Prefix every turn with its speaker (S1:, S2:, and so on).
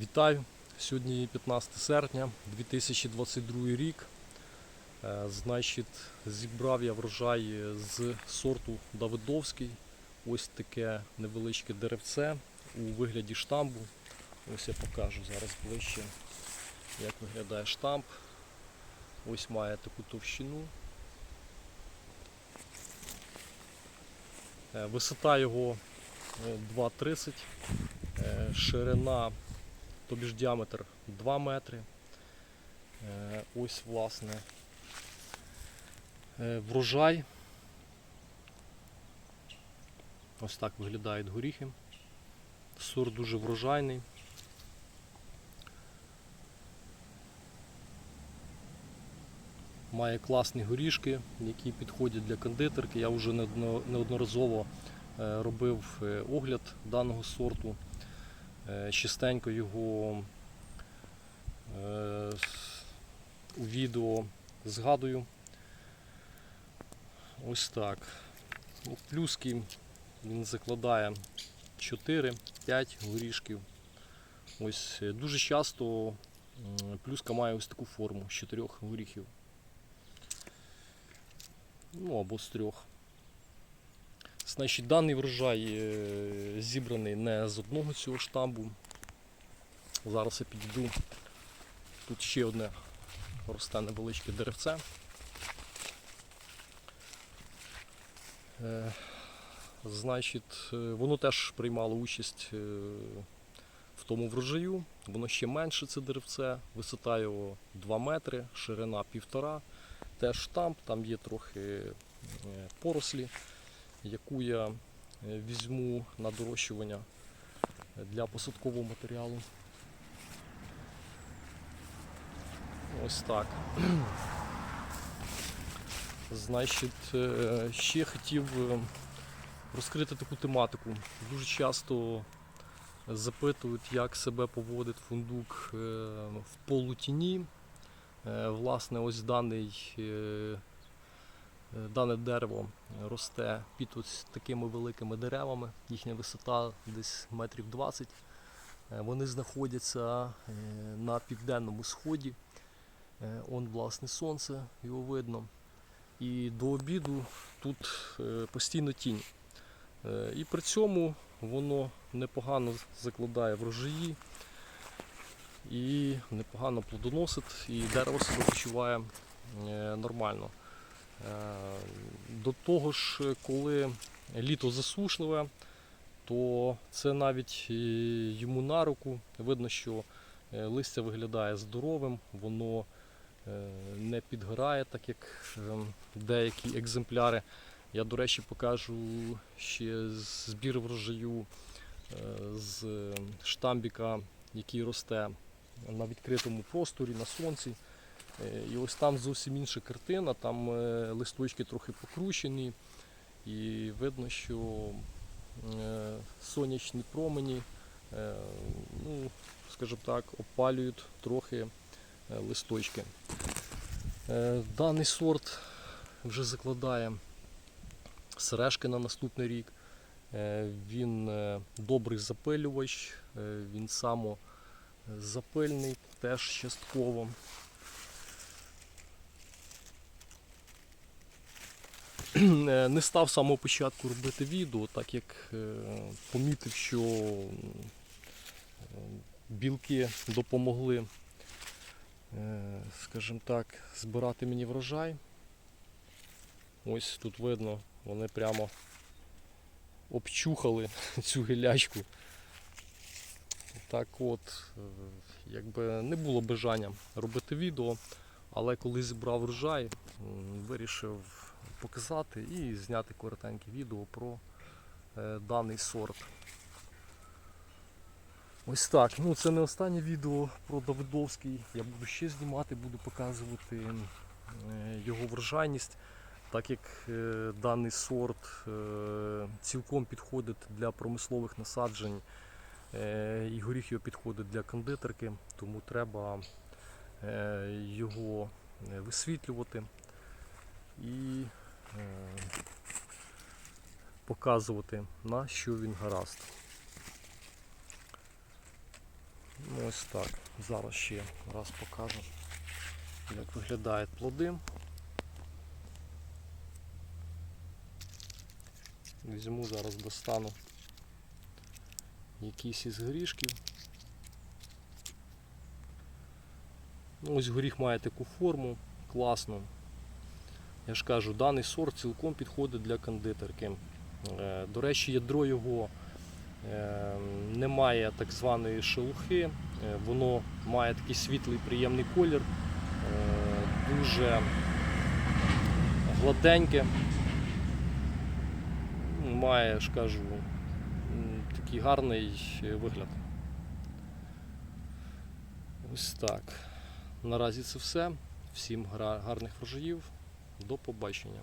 S1: Вітаю! Сьогодні 15 серпня 2022 рік. Е, Значить, зібрав я врожай з сорту Давидовський. Ось таке невеличке деревце у вигляді штамбу. Ось я покажу зараз ближче, як виглядає штамп. Ось має таку товщину. Е, Висота його е, 2,30, е, ширина тобі ж діаметр 2 метри. Е, Ось власне е, врожай. Ось так виглядають горіхи. Сорт дуже врожайний. Має класні горішки, які підходять для кондитерки. Я вже неодноразово е, робив огляд даного сорту. Е, Частенько його е, у відео згадую. Ось так. Ну, плюски він закладає 4-5 горішків. Ось е, дуже часто плюска має ось таку форму з 4 горіхів. Ну або з трьох. Значить, даний врожай е, зібраний не з одного цього штамбу. Зараз я підійду. Тут ще одне росте невеличке деревце. Е, Значить, е, воно теж приймало участь в тому врожаю. Воно ще менше це деревце, висота його 2 метри, ширина 1,5. Теж штамп, там є трохи порослі яку я е, візьму на дорощування для посадкового матеріалу. Ось так. Значить, е, ще хотів е, розкрити таку тематику. Дуже часто запитують, як себе поводить фундук е, в полутіні. Е, Власне, ось даний е, Е, Дане дерево росте під ось такими великими деревами. Їхня висота десь метрів 20. Е, Вони знаходяться е, на південному сході. Е, Он власне сонце, його видно. І до обіду тут е, постійно тінь. Е, І при цьому воно непогано закладає врожаї і непогано плодоносить, і дерево себе почуває е, нормально. Е, До того ж, коли літо засушливе, то це навіть е, йому на руку. Видно, що е, листя виглядає здоровим, воно не підгорає, так як деякі екземпляри. Я, до речі, покажу ще збір врожаю з штамбіка, який росте на відкритому просторі, на сонці. Е, І ось там зовсім інша картина, там е, листочки трохи покручені, і видно, що е, сонячні промені, ну, скажімо так, опалюють трохи листочки. Даний сорт вже закладає сережки на наступний рік. Він добрий запилювач, він самозапильний теж частково. Не став самого початку робити відео, так як е, помітив, що е, білки допомогли, е, скажімо так, збирати мені врожай. Ось тут видно, вони прямо обчухали цю гілячку. Так от, е, якби не було бажання робити відео, але коли зібрав врожай, вирішив показати і зняти коротеньке відео про е, даний сорт. Ось так. Ну це не останнє відео про Давидовський. Я буду ще знімати, буду показувати е, його врожайність, так як е, даний сорт цілком підходить для промислових насаджень. І горіх його підходить для кондитерки, тому треба його висвітлювати і е, показувати, на що він гаразд. Ну, Ось так. Зараз ще раз покажу, як виглядають плоди. Візьму зараз достану якийсь із горішків. Ну, ось горіх має таку форму, класну. Я ж кажу, даний сорт цілком підходить для кондитерки. Е, До речі, ядро його е, не має так званої шелухи, е, воно має такий світлий приємний колір, дуже гладеньке. Має, ж кажу, такий гарний вигляд. Ось так. Наразі це все. Всім гарних врожаїв. До побачення.